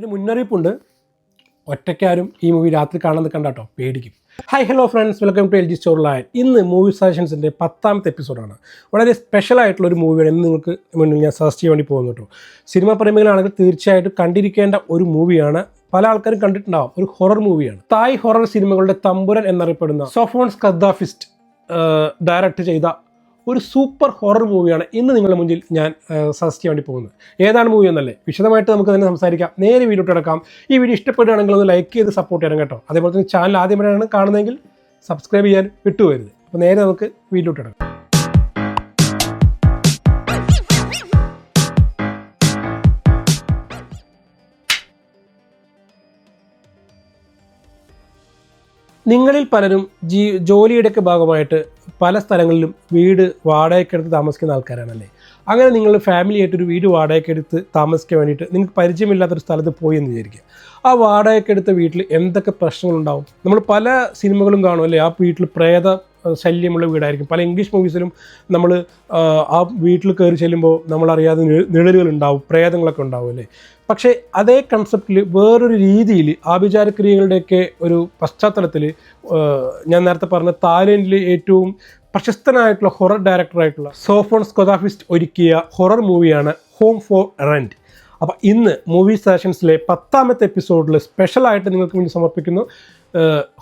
ഒരു മുന്നറിയിപ്പുണ്ട്. ഒറ്റയ്ക്കാരും ഈ മൂവി രാത്രി കാണാൻ നിൽക്കണ്ട പേടിക്കും. Hi hello friends welcome to L G store line ഇന്ന് മൂവി സജഷൻസിന്റെ പത്താമത്തെ എപ്പിസോഡാണ് വളരെ സ്പെഷ്യൽ ആയിട്ടുള്ള ഒരു മൂവിയാണ് ഇന്ന് നിങ്ങൾക്ക് മുന്നിൽ ഞാൻ സജസ്റ്റ് ചെയ്യാൻ വേണ്ടി പോകുന്നു കേട്ടോ. സിനിമ പ്രേമികളാണെങ്കിൽ തീർച്ചയായിട്ടും കണ്ടിരിക്കേണ്ട ഒരു മൂവിയാണ് പല ആൾക്കാരും കണ്ടിട്ടുണ്ടാവും. ഒരു ഹൊറർ മൂവിയാണ് തായ് ഹൊറർ സിനിമകളുടെ തമ്പുരൻ എന്നറിയപ്പെടുന്ന സോഫോൺസ് കദ്ദാഫിസ്റ്റ് ഡയറക്റ്റ് ചെയ്ത ഒരു സൂപ്പർ ഹൊറർ മൂവിയാണ് ഇന്ന് നിങ്ങളുടെ മുന്നിൽ ഞാൻ സജസ്റ്റ് വേണ്ടി പോകുന്നത്. ഏതാണ് മൂവി എന്നല്ലേ? വിശദമായിട്ട് നമുക്ക് തന്നെ സംസാരിക്കാം. നേരെ വീഡിയോ കിടക്കാം. ഈ വീഡിയോ ഇഷ്ടപ്പെടുകയാണെങ്കിൽ ഒന്ന് ലൈക്ക് ചെയ്ത് സപ്പോർട്ട് ചെയ്യണം കേട്ടോ. അതേപോലെ തന്നെ ചാനൽ ആദ്യമായിട്ടാണ് കാണുന്നതെങ്കിൽ സബ്സ്ക്രൈബ് ചെയ്യാൻ വിട്ടുപോകരുത്. അപ്പോൾ നേരെ നമുക്ക് വീഡിയോ കിടക്കാം. നിങ്ങളിൽ പലരും ജീ ജോലിയുടെയൊക്കെ ഭാഗമായിട്ട് പല സ്ഥലങ്ങളിലും വീട് വാടകയ്ക്കെടുത്ത് താമസിക്കുന്ന ആൾക്കാരാണല്ലേ? അങ്ങനെ നിങ്ങൾ ഫാമിലി ആയിട്ടൊരു വീട് വാടകയ്ക്കെടുത്ത് താമസിക്കാൻ വേണ്ടിയിട്ട് നിങ്ങൾക്ക് പരിചയമില്ലാത്തൊരു സ്ഥലത്ത് പോയി എന്ന് വിചാരിക്കുക. ആ വാടകയ്ക്കെടുത്ത വീട്ടിൽ എന്തൊക്കെ പ്രശ്നങ്ങളുണ്ടാവും? നമ്മൾ പല സിനിമകളും കാണും അല്ലേ? ആ വീട്ടിൽ പ്രേത ശല്യമുള്ള വീടായിരിക്കും. പല ഇംഗ്ലീഷ് മൂവീസിലും നമ്മൾ ആ വീട്ടിൽ കയറി ചെല്ലുമ്പോൾ നമ്മളറിയാതെ നിഴ- നിഴലുകൾ ഉണ്ടാവും പ്രേതങ്ങളൊക്കെ ഉണ്ടാവും അല്ലേ? പക്ഷേ അതേ കൺസെപ്റ്റിൽ വേറൊരു രീതിയിൽ ആഭിചാരക്രിയകളുടെയൊക്കെ ഒരു പശ്ചാത്തലത്തിൽ ഞാൻ നേരത്തെ പറഞ്ഞ തായ്ലൻഡിലെ ഏറ്റവും പ്രശസ്തനായിട്ടുള്ള ഹൊറർ ഡയറക്ടറായിട്ടുള്ള സോഫോൺ സ്കൊദാഫിസ്റ്റ് ഒരുക്കിയ ഹൊറർ മൂവിയാണ് ഹോം ഫോർ റെന്റ് അപ്പോൾ ഇന്ന് മൂവി സെഷൻസിലെ പത്താമത്തെ എപ്പിസോഡിൽ സ്പെഷ്യലായിട്ട് നിങ്ങൾക്ക് വേണ്ടി സമർപ്പിക്കുന്നു.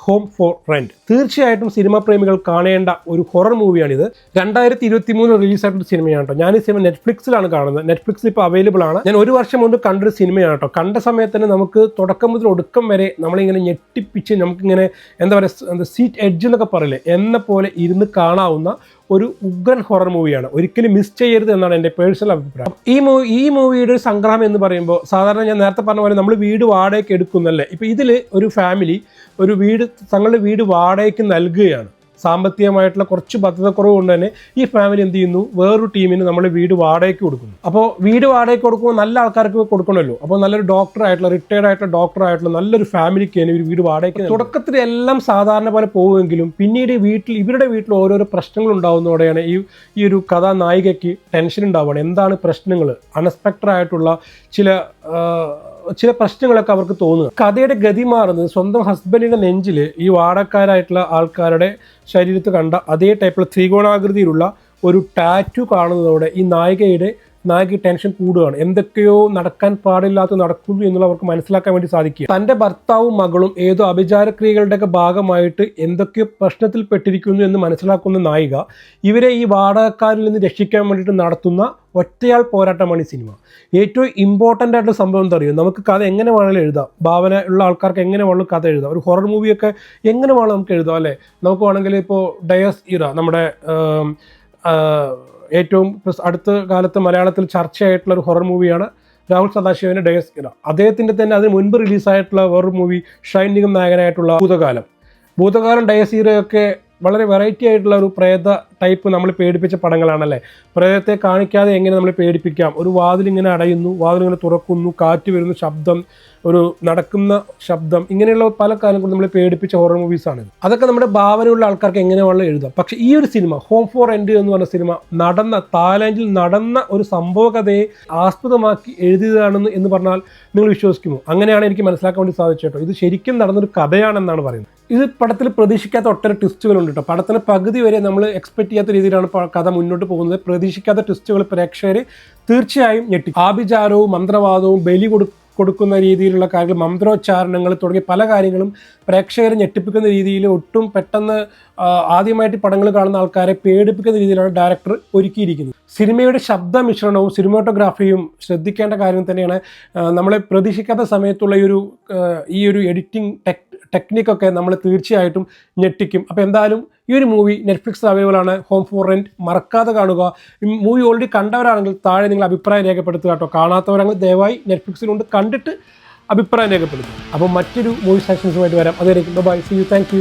ഹോം ഫോർ റെന്റ് തീർച്ചയായിട്ടും സിനിമ പ്രേമികൾ കാണേണ്ട ഒരു ഹൊറർ മൂവിയാണിത് രണ്ടായിരത്തി ഇരുപത്തി മൂന്ന് റിലീസായിട്ടൊരു സിനിമയാണ് കേട്ടോ ഞാൻ ഈ സിനിമ നെറ്റ്ഫ്ലിക്സിലാണ് കാണുന്നത്. നെറ്റ്ഫ്ലിക്സിൽ ഇപ്പോൾ അവൈലബിൾ ആണ് ഞാൻ ഒരു വർഷം മുമ്പ് കണ്ടൊരു സിനിമയാണ് കേട്ടോ കണ്ട സമയത്ത് തന്നെ നമുക്ക് തുടക്കം മുതൽ ഒടുക്കം വരെ നമ്മളിങ്ങനെ ഞെട്ടിപ്പിച്ച് നമുക്കിങ്ങനെ എന്താ പറയുക സീറ്റ് എഡ്ജ് എന്നൊക്കെ പറയില്ലേ? എന്ന പോലെ ഇരുന്ന് കാണാവുന്ന ഒരു ഉഗ്രൻ ഹൊറർ മൂവിയാണ് ഒരിക്കലും മിസ് ചെയ്യരുത് എന്നാണ് എന്റെ പേഴ്സണൽ അഭിപ്രായം. ഈ മൂവി ഈ മൂവിയുടെ ഒരു സംഗ്രഹം എന്ന് പറയുമ്പോൾ സാധാരണ ഞാൻ നേരത്തെ പറഞ്ഞ പോലെ നമ്മൾ വീട് വാടകയ്ക്ക് എടുക്കുന്നല്ലേ? ഇപ്പോൾ ഇതിൽ ഒരു ഫാമിലി ഒരു വീട് തങ്ങളുടെ വീട് വാടകയ്ക്ക് നൽകുകയാണ്. സാമ്പത്തികമായിട്ടുള്ള കുറച്ച് ഭദ്രതക്കുറവ് കൊണ്ട് തന്നെ ഈ ഫാമിലി എന്ത് ചെയ്യുന്നു? വേറൊരു ടീമിന് നമ്മൾ വീട് വാടകയ്ക്ക് കൊടുക്കുന്നു. അപ്പോൾ വീട് വാടകയ്ക്ക് കൊടുക്കുമ്പോൾ നല്ല ആൾക്കാർക്ക് കൊടുക്കണമല്ലോ. അപ്പോൾ നല്ലൊരു ഡോക്ടർ ആയിട്ടുള്ള റിട്ടയർഡ് ആയിട്ടുള്ള ഡോക്ടർ ആയിട്ടുള്ള നല്ലൊരു ഫാമിലിക്ക് തന്നെ ഒരു വീട് വാടകയ്ക്ക് തുടക്കത്തിൽ എല്ലാം സാധാരണ പോലെ പോകുമെങ്കിലും പിന്നീട് വീട്ടിൽ ഇവരുടെ വീട്ടിൽ ഓരോരോ പ്രശ്നങ്ങൾ ഉണ്ടാകുന്നതോടെയാണ് ഈ ഈ ഒരു കഥാനായികയ്ക്ക് ടെൻഷൻ ഉണ്ടാവുകയാണ്. എന്താണ് പ്രശ്നങ്ങൾ അൺഎക്സ്പെക്റ്റഡ് ആയിട്ടുള്ള ചില ചില പ്രശ്നങ്ങളൊക്കെ അവർക്ക് തോന്നുക. കഥയുടെ ഗതി മാറുന്നത് സ്വന്തം ഹസ്ബൻഡിന്റെ നെഞ്ചിൽ ഈ വാടക്കാരായിട്ടുള്ള ആൾക്കാരുടെ ശരീരത്ത് കണ്ട അതേ ടൈപ്പുള്ള ത്രികോണാകൃതിയിലുള്ള ഒരു ടാറ്റു കാണുന്നതോടെ ഈ നായികയുടെ നായിക ടെൻഷൻ കൂടുകയാണ്. എന്തൊക്കെയോ നടക്കാൻ പാടില്ലാത്ത നടക്കുന്നു എന്നുള്ള അവർക്ക് മനസ്സിലാക്കാൻ വേണ്ടി സാധിക്കുക തന്റെ ഭർത്താവും മകളും ഏതോ അഭിചാരക്രിയകളുടെയൊക്കെ ഭാഗമായിട്ട് എന്തൊക്കെയോ പ്രശ്നത്തിൽ പെട്ടിരിക്കുന്നു എന്ന് മനസ്സിലാക്കുന്ന നായിക ഇവരെ ഈ വാടകക്കാരിൽ നിന്ന് രക്ഷിക്കാൻ വേണ്ടിയിട്ട് നടത്തുന്ന ഒറ്റയാൾ പോരാട്ടമാണ് ഈ സിനിമ. ഏറ്റവും ഇമ്പോർട്ടന്റ് ആയിട്ടുള്ള സംഭവം എന്താ അറിയോ? നമുക്ക് കഥ എങ്ങനെ വേണമെങ്കിലും എഴുതാം. ഭാവന ഉള്ള ആൾക്കാർക്ക് എങ്ങനെ വേണമെങ്കിലും കഥ എഴുതാം. ഒരു ഹൊറർ മൂവിയൊക്കെ എങ്ങനെ വേണം നമുക്ക് എഴുതാം അല്ലേ? നമുക്ക് വേണമെങ്കിൽ ഇപ്പോൾ ഡയസ് ഇറ നമ്മുടെ ഏറ്റവും അടുത്ത കാലത്ത് മലയാളത്തിൽ ചർച്ചയായിട്ടുള്ള ഒരു ഹൊറർ മൂവിയാണ് രാഹുൽ സദാശിവന്റെ ഡയസ് അദ്ദേഹത്തിന്റെ തന്നെ അതിന് മുൻപ് റിലീസായിട്ടുള്ള വേറൊരു മൂവി ഷൈൻ നിഗം നായകനായിട്ടുള്ള ഭൂതകാലം. ഭൂതകാലം ഡയസീറയൊക്കെ വളരെ വെറൈറ്റി ആയിട്ടുള്ള ഒരു പ്രേത ടൈപ്പ് നമ്മൾ പേടിപ്പിച്ച പടങ്ങളാണല്ലേ? പ്രേതത്തെ കാണിക്കാതെ എങ്ങനെ നമ്മൾ പേടിപ്പിക്കാം? ഒരു വാതിൽ ഇങ്ങനെ അടയുന്നു വാതിലിങ്ങനെ തുറക്കുന്നു കാറ്റ് വരുന്നു ശബ്ദം ഒരു നടക്കുന്ന ശബ്ദം ഇങ്ങനെയുള്ള പല കാലം കൊണ്ട് നമ്മൾ പേടിപ്പിച്ച ഹൊറർ മൂവീസാണ് അതൊക്കെ നമ്മുടെ ഭാവനയുള്ള ആൾക്കാർക്ക് എങ്ങനെ എഴുതാം. പക്ഷേ ഈ ഒരു സിനിമ ഹോം ഫോർ എൻഡ് എന്ന് പറഞ്ഞ സിനിമ നടന്ന തായ്ലാൻഡിൽ നടന്ന ഒരു സംഭവ കഥയെ ആസ്പദമാക്കി എഴുതിയതാണെന്ന് എന്ന് പറഞ്ഞാൽ നിങ്ങൾ വിശ്വസിക്കുമോ? അങ്ങനെയാണ് എനിക്ക് മനസ്സിലാക്കാൻ വേണ്ടി സാധിച്ചേട്ടോ ഇത് ശരിക്കും നടന്നൊരു കഥയാണെന്നാണ് പറയുന്നത്. ഇത് പടത്തിൽ പ്രതീക്ഷിക്കാത്ത ഒട്ടേറെ ട്വിസ്റ്റുകളുണ്ട് കേട്ടോ പടത്തിലെ പകുതി വരെ നമ്മൾ എക്സ്പെക്ട് ചെയ്യാത്ത രീതിയിലാണ് കഥ മുന്നോട്ട് പോകുന്നത്. പ്രതീക്ഷിക്കാത്ത ട്വിസ്റ്റുകൾ പ്രേക്ഷകരെ തീർച്ചയായും ഞെട്ടി. ആഭിചാരവും മന്ത്രവാദവും ബലി കൊടു കൊടുക്കുന്ന രീതിയിലുള്ള കാര്യങ്ങൾ മന്ത്രോച്ചാരണങ്ങൾ തുടങ്ങിയ പല കാര്യങ്ങളും പ്രേക്ഷകരെ ഞെട്ടിപ്പിക്കുന്ന രീതിയിൽ ഒട്ടും പെട്ടെന്ന് ആദ്യമായിട്ട് പടങ്ങൾ കാണുന്ന ആൾക്കാരെ പേടിപ്പിക്കുന്ന രീതിയിലാണ് ഡയറക്ടർ ഒരുക്കിയിരിക്കുന്നത്. സിനിമയുടെ ശബ്ദ മിശ്രണവും സിനിമാറ്റോഗ്രാഫിയും ശ്രദ്ധിക്കേണ്ട കാര്യം തന്നെയാണ് നമ്മളെ പ്രതീക്ഷിക്കാത്ത സമയത്തുള്ള ഈ ഒരു ഈ ഒരു എഡിറ്റിംഗ് ടെക് ടെക്നിക്കൊക്കെ നമ്മൾ തീർച്ചയായിട്ടും ഞെട്ടിക്കും. അപ്പോൾ എന്തായാലും ഈ ഒരു മൂവി നെറ്റ്ഫ്ലിക്സ് അവൈലബിൾ ആണ്. ഹോം ഫോർ റെന്റ് മറക്കാതെ കാണുക. മൂവി ഓൾറെഡി കണ്ടവരാണെങ്കിൽ താഴെ നിങ്ങൾ അഭിപ്രായം രേഖപ്പെടുത്തുക കേട്ടോ. കാണാത്തവരാണെങ്കിൽ ദയവായി നെറ്റ്ഫ്ലിക്സിലുണ്ട് കണ്ടിട്ട് അഭിപ്രായം രേഖപ്പെടുത്തുക. അപ്പോൾ മറ്റൊരു മൂവി സെക്ഷൻസുമായിട്ട് വരാം. അതുവരെയും bye see you thank you